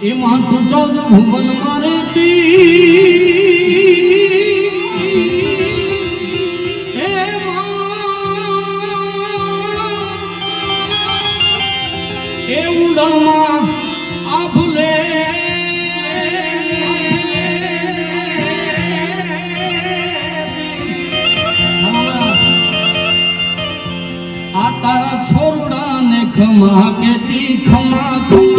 એમાં તું ચૌદ ભુવન મારે એ ઉડણમાં આભલે આ તારા છોરડાને ખમા કેતી, ખમા ખમા.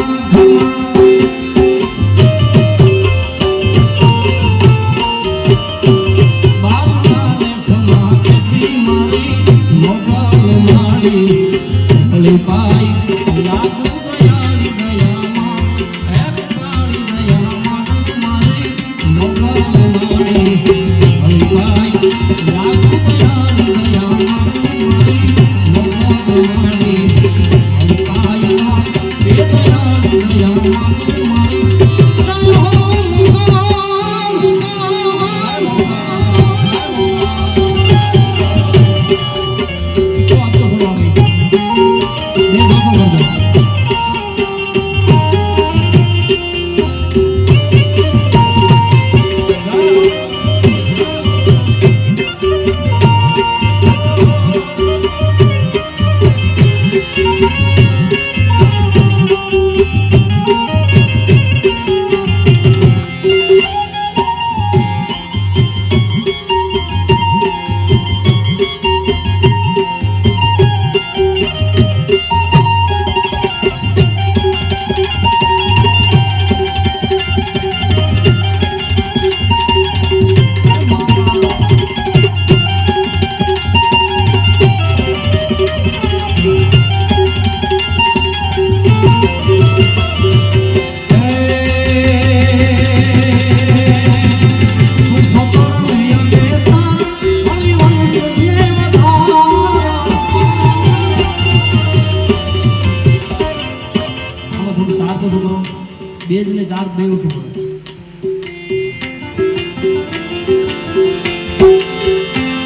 બે જ ને ચાર બે ઉઠું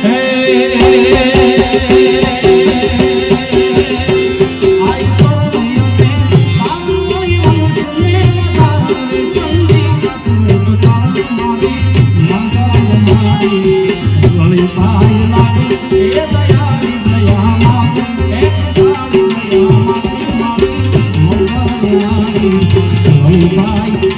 Hey, hey, hey, hey, hey. મારી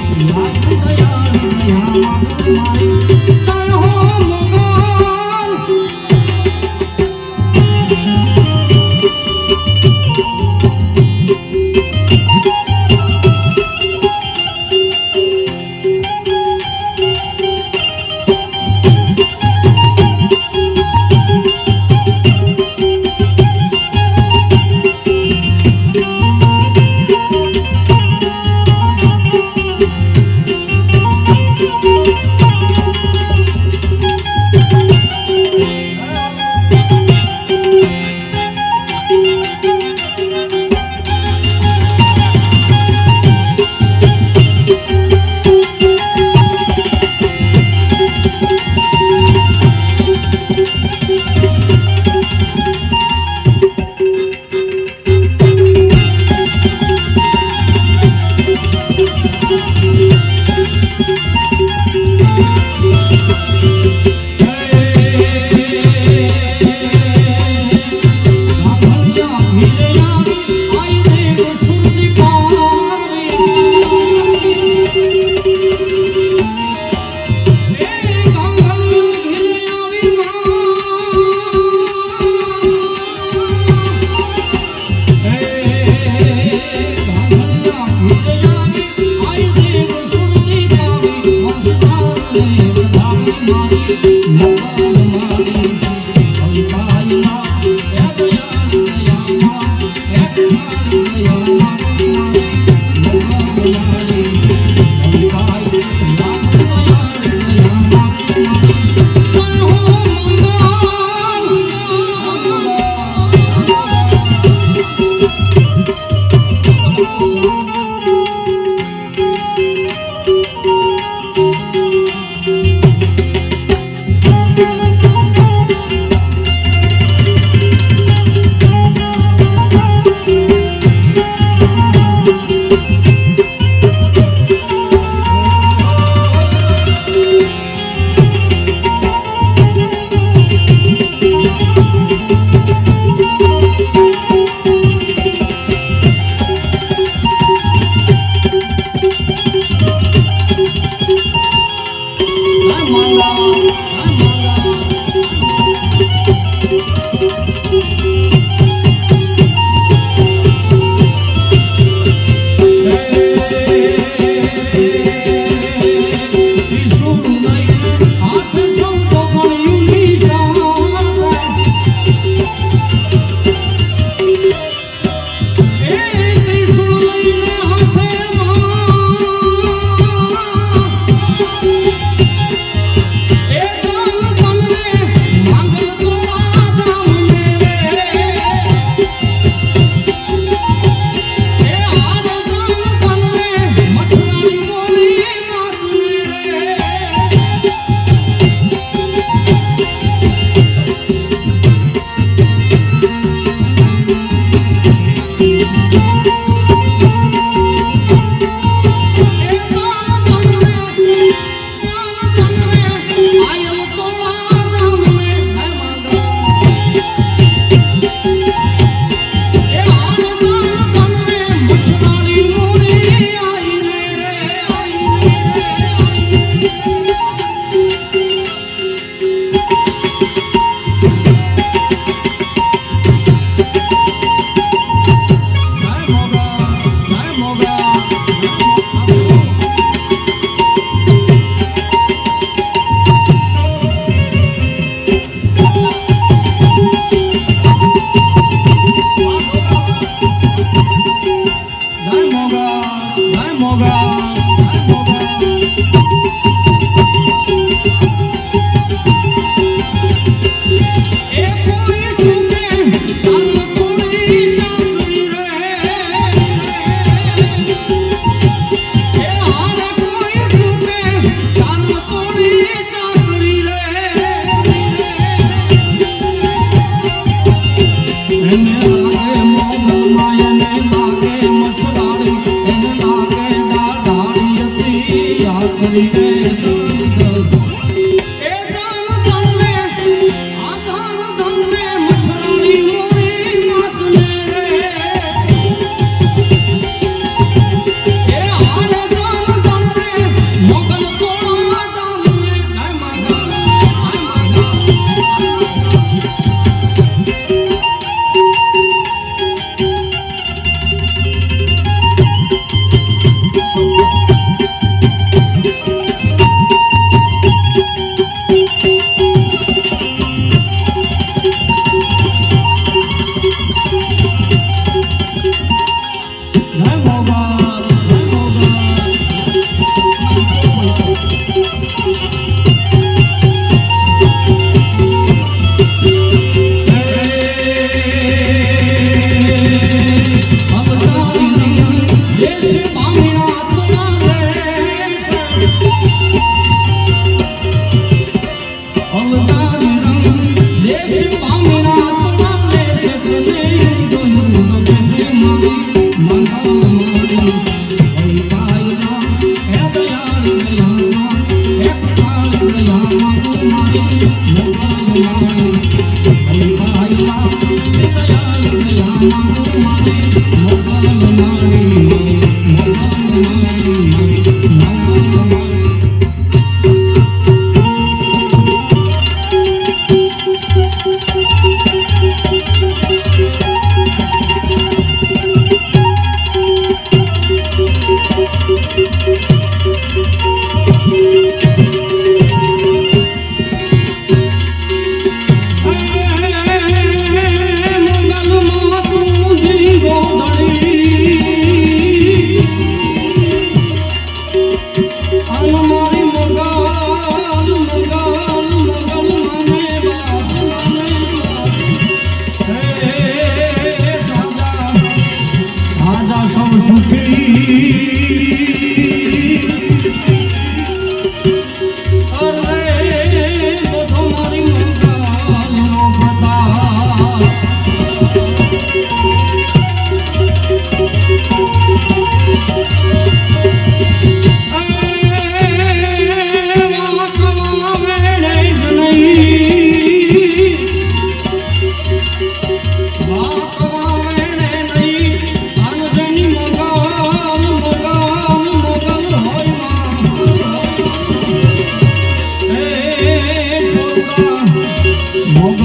Thank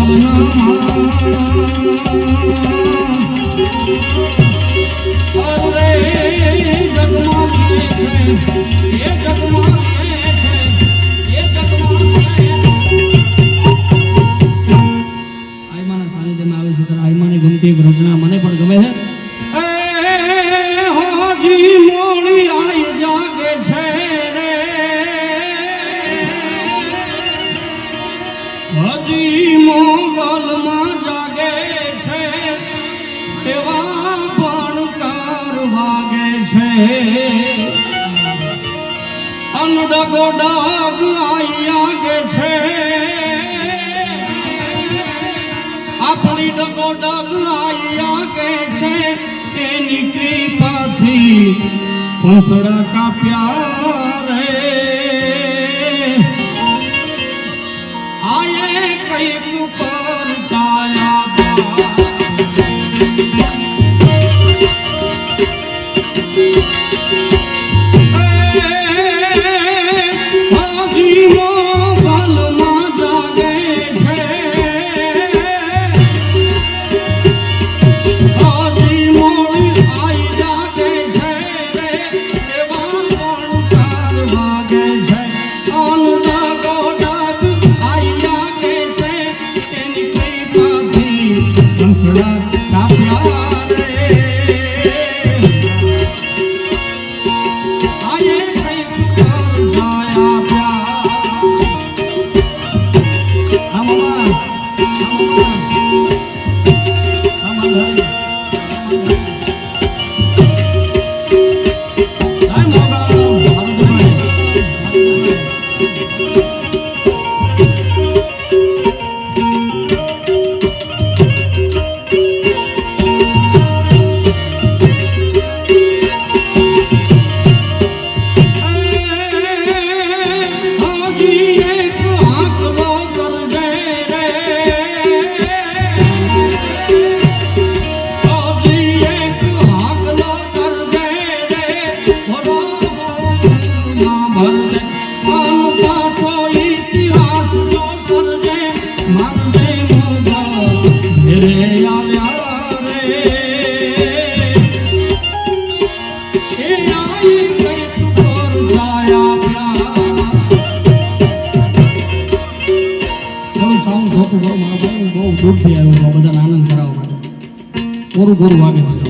you. એવા પણકાર વાગે છે. અનડગો ડાગ ગે છે. આપણી ડગો ડાગ આયા ગે છે. એની કૃપાથી પૂંછડા કાપ્યા ઢોકું ભરું મને બહુ બહુ દુઃખથી આવ્યું છું બધા આનંદ કરાવવા માટે. કોરું કોરું વાગે છે.